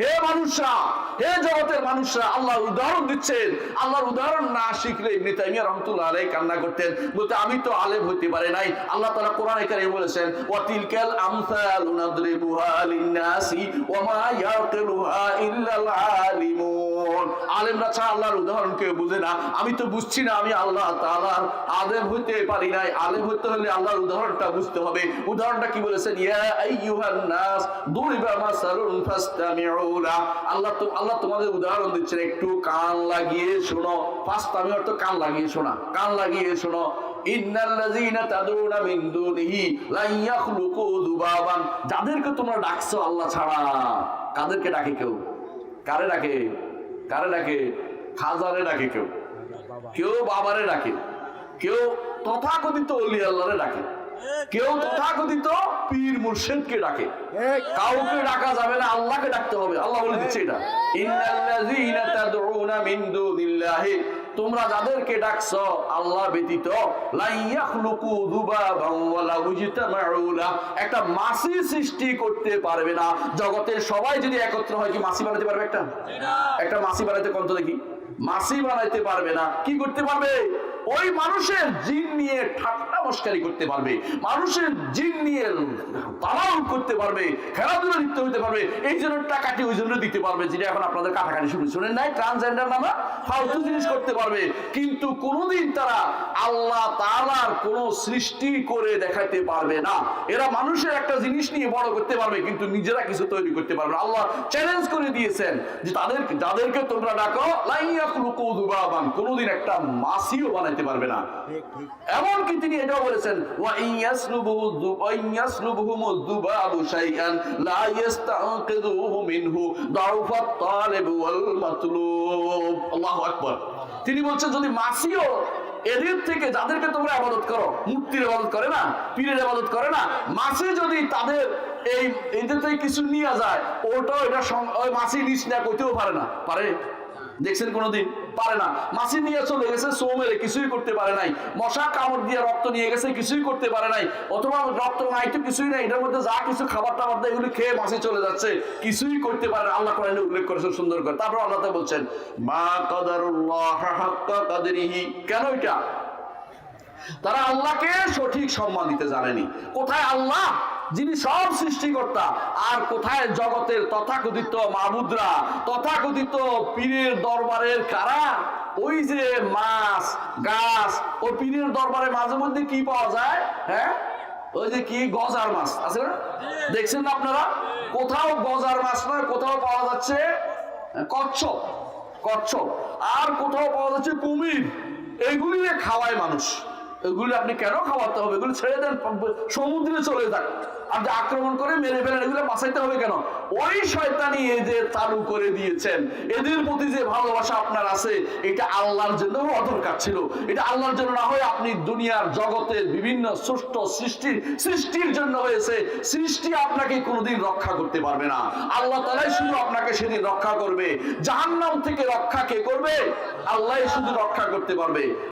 হে মানুষরা, হে জগতের মানুষরা আল্লাহ উদাহরণ দিচ্ছেন। আল্লাহর উদাহরণ না শিখলে রাহমাতুল্লাহ কান্না করতেন। বলতে আমি তো আলেম হইতে পারে নাই। আল্লাহ তাআলা কোরআনে কারিমে বলেছেন, ওয়া তিলকাল আমসালু নাদরিবুহা লিন-নাসি ওয়া মা ইয়াকিলুহা ইল্লাল আলিমুন। আলেমরা ছাড়া আল্লাহর উদাহরণ কেউ বুঝে না। আমি তো বুঝছি না, আমি আল্লাহ তাআলার আলেম হইতে পারি নাই। আলেম হইতে হলে আল্লাহর উদাহরণটা বুঝতে হবে। উদাহরণটা কি বলেছেন? আল্লাহ তো আল্লাহ তোমাদের উদাহরণ দিচ্ছেন, একটু কান লাগিয়ে শোনো। অর্থ কান লাগিয়ে শোনা। কান লাগিয়ে শোনো। যাদেরকে তোমরা ডাকছো আল্লাহ ছাড়া, কাদেরকে ডাকে কেউ? কারে ডাকে? কারে ডাকে? খাজারে ডাকে কেউ। কেউ বাবারে ডাকে। কেউ তথাকথিত অলি আল্লাহরে ডাকে। কেউ তথাকথিত পীর মুর্শিদকে ডাকে। কাউকে ডাকা যাবে না আল্লাহকে ডাকতে হবে। আল্লাহ বলে দিচ্ছে এটা। ইন্নাল্লাযীনা তাদউনা মিন দুনিল্লাহি। তোমরা যাদেরকে ডাকছো আল্লাহ ব্যতীত একটা মাছি সৃষ্টি করতে পারবে না। জগতের সবাই যদি একত্র হয় কি মাছি বানাতে পারবে একটা? একটা মাছি বানাইতে কোন তো দেখি? মাছি বানাইতে পারবে না। কি করতে পারবে? ওই মানুষের জিন নিয়ে ঠাট্টা মস্কারি করতে পারবে, মানুষের জিন নিয়ে তালাউল করতে পারবে, খেলাধুলা লিপ্ত হতে পারবে, এই জন্য টাকাটি ওই জন্য দিতে পারবে যেটা এখন আপনাদের কাটাকাটি শুরু শুনেন নাই? ট্রান্সজেন্ডার নামা ফালতু জিনিস করতে পারবে, কিন্তু কোনোদিন তারা আল্লাহ তাআলার কোনো সৃষ্টি করে দেখাইতে পারবে না। এরা মানুষের একটা জিনিস নিয়ে বড় করতে পারবে, কিন্তু নিজেরা কিছু তৈরি করতে পারবে না। আল্লাহ চ্যালেঞ্জ করে দিয়েছেন যে তাদের যাদেরকে তোমরা ডাকো দুবাবান। কোনোদিন একটা মাসিও বানাইতে পারবে না। এমনকি তিনি এটাও বলেছেন তিনি বলছেন, যদি মাসিও এদের থেকে যাদেরকে তোমরা আবাদত করো, মূর্তির আবাদত করে না, পীরের আবাদত করে না, মাসে যদি তাদের এই এদের থেকে কিছু নিয়ে যায়, ওটাও এটা মাসি নিস না কইতেও পারে না। পারে? দেখছেন কোনোদিন? পারে না। মাছি নিয়ে চলে গেছে, সো মেরে কিছুই করতে পারে নাই। মশা কামড় দিয়ে রক্ত নিয়ে গেছে, কিছুই করতে পারে নাই। অথবা রক্ত নাই তো কিছুই নাই, এটার মধ্যে যা কিছু খাবার টাবার দেয়, এগুলি খেয়ে মাছি চলে যাচ্ছে। কিছুই করতে পারে না। আল্লাহ কোরআনে উল্লেখ করেছেন সুন্দর করে। তারপর আল্লাহ বলছেন, মা কাদারুল্লাহ হাক্কা কাদরিহি। কেন এটা? তারা আল্লাহকে সঠিক সম্মান দিতে জানেনি। কোথায় আল্লাহ? যিনি সব সৃষ্টিকর্তা, আর কোথায় জগতের তথাকথিত মাবুদরা, তথাকথিত পীরের দরবারের কারা? ওই যে মাছ, গাছ, ও পীরের দরবারে মাঝে মধ্যে কি পাওয়া যায়? হ্যাঁ? ওই যে কি? গজার মাছ, আছে না? দেখছেন না আপনারা? কোথাও গজার মাছ নয়, কোথাও পাওয়া যাচ্ছে কচ্ছপ কচ্ছপ। আর কোথাও পাওয়া যাচ্ছে কুমির। এইগুলি দিয়ে খাওয়ায় মানুষ। এগুলি আপনি কেন খাওয়াতে হবে? এগুলো ছেড়ে দেন, সমুদ্রে চলে যাক আপনি আক্রমণ করে মেরে ফেলেন, এগুলো বাঁচাইতে হবে কেন? ওই শয়তানি এদের চালু করে দিয়েছেন। এদের প্রতি যে ভালোবাসা আপনার আছে, এটা আল্লাহর জন্য অদরকার ছিল। এটা আল্লাহর জন্য না হয়ে আপনি দুনিয়ার জগতের বিভিন্ন সুষ্ঠ সৃষ্টির সৃষ্টির জন্য হয়েছে। সৃষ্টি আপনাকে কোনোদিন রক্ষা করতে পারবে না। আল্লাহ তালাই শুধু আপনাকে সেদিন রক্ষা করবে। জাহান্নাম থেকে রক্ষা কে করবে? আল্লাহ শুধু রক্ষা করতে পারবে।